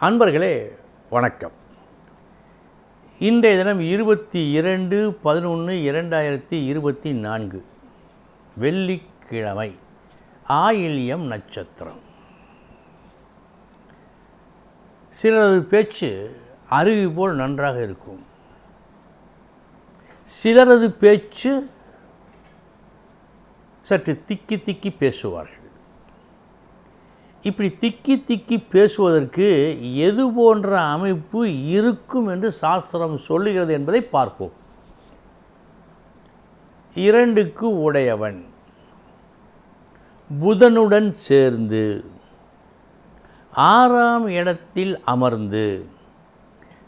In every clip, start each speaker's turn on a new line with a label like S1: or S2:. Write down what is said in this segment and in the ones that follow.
S1: அன்பர்களே வணக்கம். இன்றைய தினம் இருபத்தி இரண்டு பதினொன்று இரண்டாயிரத்தி இருபத்தி நான்கு. வெள்ளிக்கிழமை ஆயில்யம் நட்சத்திரம். சிலரது பேச்சு அருவி போல் நன்றாக இருக்கும். சிலரது பேச்சு சற்று திக்கி திக்கி பேசுவார்கள். இப்படி திக்கி திக்கி பேசுவதற்கு எது போன்ற அமைப்பு இருக்கும் என்று சாஸ்திரம் சொல்லுகிறது என்பதை பார்ப்போம். இரண்டுக்கு உடையவன். புதனுடன் சேர்ந்து ஆறாம் இடத்தில் அமர்ந்து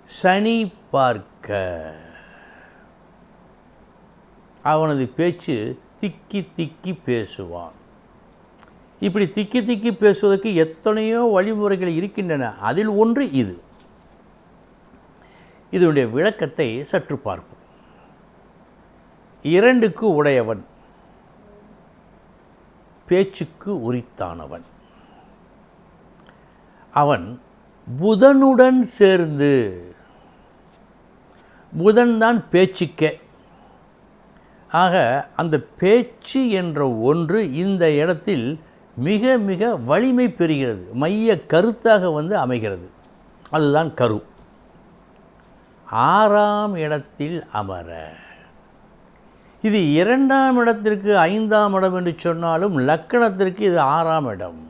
S1: சனி பார்க்க. அவனது பேச்சு திக்கி திக்கி பேசுவான். இப்படி திக்கி திக்கி பேசுவதற்கு எத்தனையோ வழிமுறைகள் இருக்கின்றன. அதில் ஒன்று இது. இதனுடைய விளக்கத்தை சற்று பார்ப்போம். இரண்டுக்கு உடையவன் பேச்சுக்கு உரித்தானவன். அவன் புதனுடன் சேர்ந்து புதன் தான் பேச்சுக்கே. ஆக அந்த பேச்சு என்ற ஒன்று இந்த இடத்தில் மிக மிக வலிமை பெறுகிறது. மைய கருத்தாக வந்து அமைகிறது. அதுதான் கரு. ஆறாம் இடத்தில் அமர. இது இரண்டாம் இடத்திற்கு ஐந்தாம் இடம் என்று சொன்னாலும் லக்கணத்திற்கு இது ஆறாம் இடம்.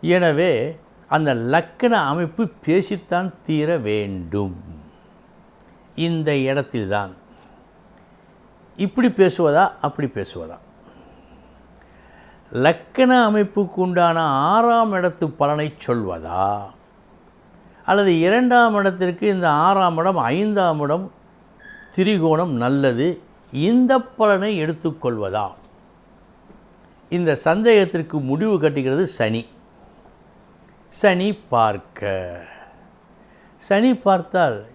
S1: எனவே அந்த லக்கண அமைப்பு பேசித்தான் தீர வேண்டும். இந்த இடத்தில்தான். இப்படி பேசுவதா? அப்படி பேசுவதா? லக்கண அமைப்புக்கு உண்டான ஆறாம் இடத்து பலனை சொல்வதா? அல்லது இரண்டாம் இடத்திற்கு இந்த ஆறாம் இடம் ஐந்தாம் இடம் திரிகோணம் நல்லது இந்த பலனை எடுத்துக்கொள்வதா இந்த சந்தேகத்திற்கு முடிவு கட்டுகிறது சனி. சனி பார்க்க. சனி பார்த்தால்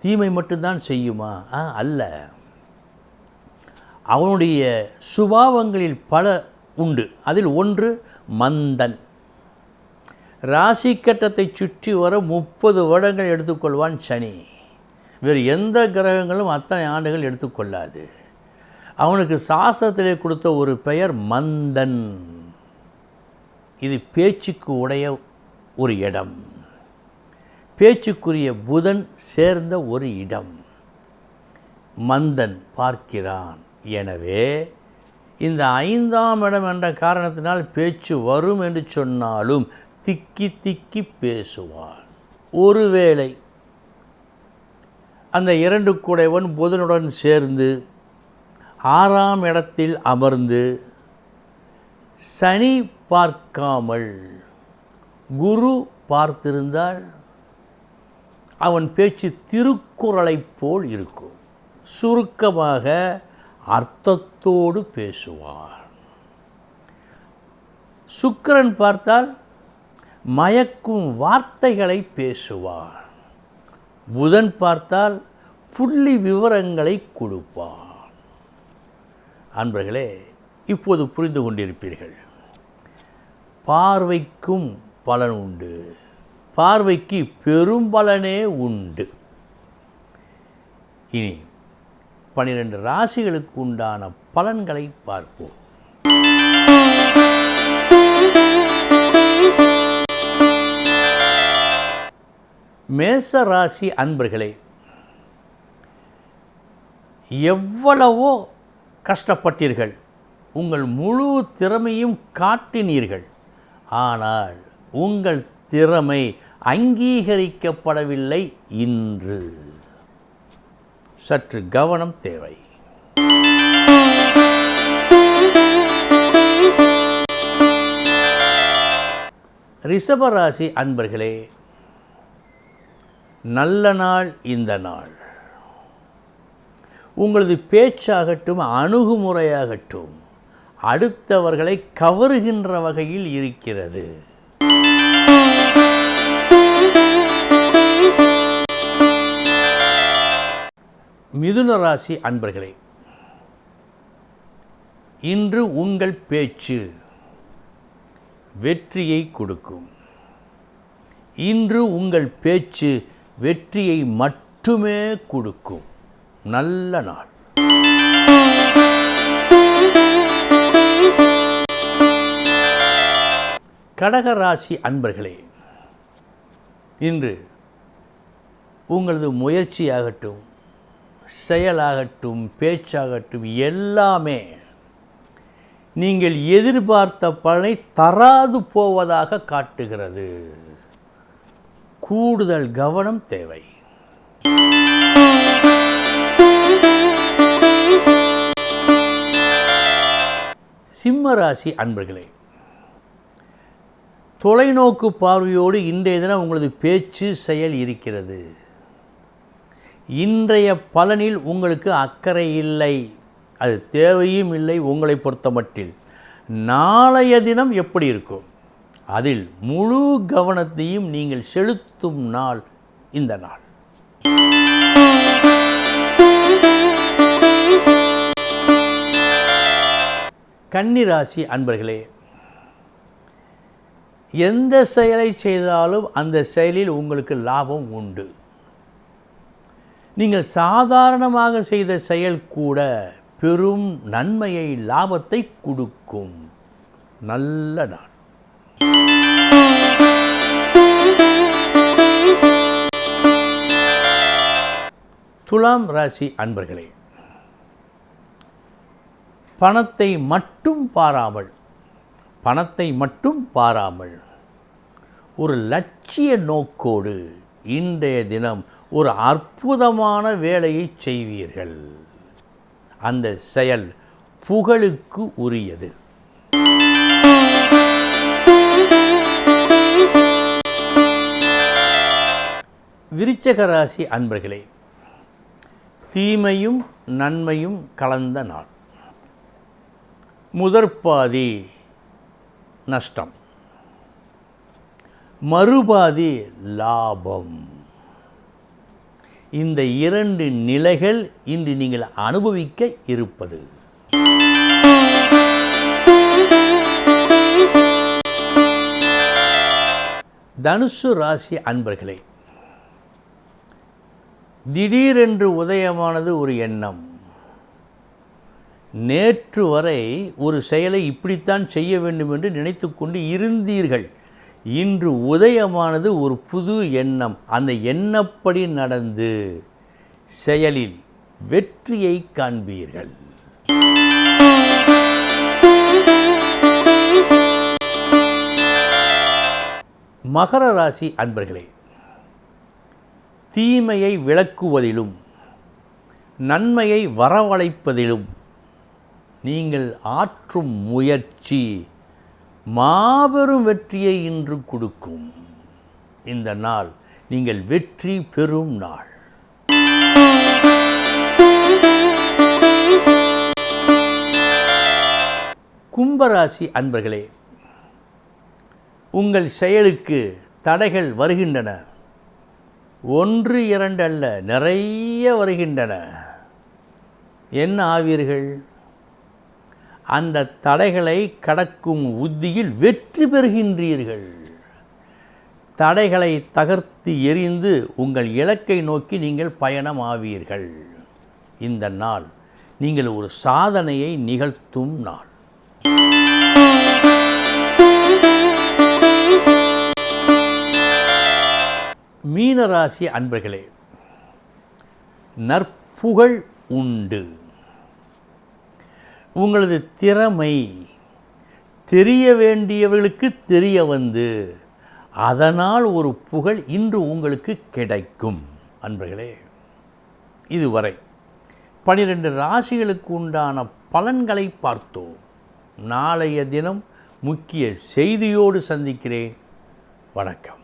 S1: தீமை மட்டும்தான் செய்யுமா? ஆ அல்ல. அவனுடைய சுபாவங்களில் பல உண்டு. அதில் ஒன்று மந்தன். ராசி கட்டத்தை சுற்றி வர முப்பது வருடங்கள் எடுத்துக்கொள்வான் சனி. வேறு எந்த கிரகங்களும் அத்தனை ஆண்டுகள் எடுத்துக்கொள்ளாது. அவனுக்கு சாஸ்திரத்திலே கொடுத்த ஒரு பெயர் மந்தன். இது பேச்சுக்கு உடைய ஒரு இடம். பேச்சுக்குரிய புதன் சேர்ந்த ஒரு இடம். மந்தன் பார்க்கிறான். எனவே இந்த ஐந்தாம் இடம் என்ற காரணத்தினால் பேச்சு வரும் என்று சொன்னாலும் திக்கி திக்கி பேசுவான் ஒருவேளை அந்த இரண்டு கூடைவன் புதனுடன் சேர்ந்து ஆறாம் இடத்தில் அமர்ந்து சனி பார்க்காமல் குரு பார்த்திருந்தால் அவன் பேச்சு திருக்குறளைப் போல் இருக்கும். சுருக்கமாக அர்த்தத்தோடு பேசுவார். சுக்கிரன் பார்த்தால் மயக்கும் வார்த்தைகளை பேசுவார். புதன் பார்த்தால் புள்ளி விவரங்களை கொடுப்பார். அன்பர்களே இப்போது புரிந்து கொண்டிருப்பீர்கள். பார்வைக்கும் பலன் உண்டு. பார்வைக்கு பெரும்பலனே உண்டு. இனி பன்னிரண்டு ராசிகளுக்கு உண்டான பலன்களை பார்ப்போம். மேச ராசி அன்பர்களே எவ்வளவோ கஷ்டப்பட்டீர்கள். உங்கள் முழு திறமையும் காட்டினீர்கள். ஆனால் உங்கள் திறமை அங்கீகரிக்கப்படவில்லை இன்று. சற்று கவனம் தேவை. ரிஷபராசி அன்பர்களே நல்ல நாள் இந்த நாள். உங்களது பேச்சாகட்டும் அணுகுமுறையாகட்டும் அடுத்தவர்களை கவருகின்ற வகையில் இருக்கிறது. மிதுன ராசி அன்பர்களே இன்று உங்கள் பேச்சு வெற்றியை கொடுக்கும். இன்று உங்கள் பேச்சு வெற்றியை மட்டுமே கொடுக்கும். நல்ல நாள். கடகராசி அன்பர்களே இன்று உங்களது முயற்சியாகட்டும் செயலாகட்டும் பேச்சாகட்டும் எல்லாமே நீங்கள் எதிர்பார்த்த பலனை தராது போவதாக காட்டுகிறது. கூடுதல் கவனம் தேவை. சிம்ம ராசி அன்பர்களே தொலைநோக்கு பார்வையோடு இன்றைய தினம் உங்களது பேச்சு செயல் இருக்கிறது. இன்றைய பலனில் உங்களுக்கு அக்கறை இல்லை. அது தேவையும் இல்லை உங்களை பொறுத்தமட்டில். நாளைய தினம் எப்படி இருக்கும்? அதில் முழு கவனத்தையும் நீங்கள் செலுத்தும் நாள் இந்த நாள். கன்னிராசி அன்பர்களே எந்த செயலை செய்தாலும் அந்த செயலில் உங்களுக்கு லாபம் உண்டு. நீங்கள் சாதாரணமாக செய்த செயல் கூட பெரும் நன்மையை லாபத்தை கொடுக்கும். நல்ல நாள். துலாம் ராசி அன்பர்களே பணத்தை மட்டும் பாராமல் பணத்தை மட்டும் பாராமல் ஒரு லட்சிய நோக்கோடு இன்றைய தினம் ஒரு அற்புதமான வேலையை செய்வீர்கள். அந்த செயல் புகழுக்கு உரியது. விருச்சக ராசி அன்பர்களே தீமையும் நன்மையும் கலந்த நாள். முதற்பாதி நஷ்டம். மறுபாதி லாபம். இந்த இரண்டு நிலைகள் இன்று நீங்கள் அனுபவிக்க இருப்பது. தனுசு ராசி அன்பர்களே திடீரென்று உதயமானது ஒரு எண்ணம். நேற்று வரை ஒரு செயலை இப்படித்தான் செய்ய வேண்டும் என்று நினைத்து கொண்டு இருந்தீர்கள். இன்று உதயமானது ஒரு புது எண்ணம். அந்த எண்ணப்படி நடந்து செயலில் வெற்றியை காண்பீர்கள். மகர ராசி அன்பர்களே தீமையை விளக்குவதிலும் நன்மையை வரவழைப்பதிலும் நீங்கள் ஆற்றும் முயற்சி மாபெரும் வெற்றியை இன்று கொடுக்கும். இந்த நாள் நீங்கள் வெற்றி பெறும் நாள். கும்பராசி அன்பர்களே உங்கள் செயலுக்கு தடைகள் வருகின்றன. ஒன்று இரண்டு அல்ல நிறைய வருகின்றன. என்ன ஆவீர்கள்? அந்த தடைகளை கடக்கும் உத்தியில் வெற்றி பெறுகின்றீர்கள். தடைகளை தகர்த்து எறிந்து உங்கள் இலக்கை நோக்கி நீங்கள் பயணம் ஆவீர்கள் இந்த நாள் நீங்கள் ஒரு சாதனையை நிகழ்த்தும் நாள். மீனராசி அன்பர்களே நற்புகழ் உண்டு. உங்களது திறமை தெரிய வேண்டியவர்களுக்கு தெரிய வந்து அதனால் ஒரு புகழ் இன்று உங்களுக்கு கிடைக்கும். அன்பர்களே இதுவரை பனிரெண்டு ராசிகளுக்கு உண்டான பலன்களை பார்த்தோம். நாளைய தினம் முக்கிய செய்தியோடு சந்திக்கிறேன். வணக்கம்.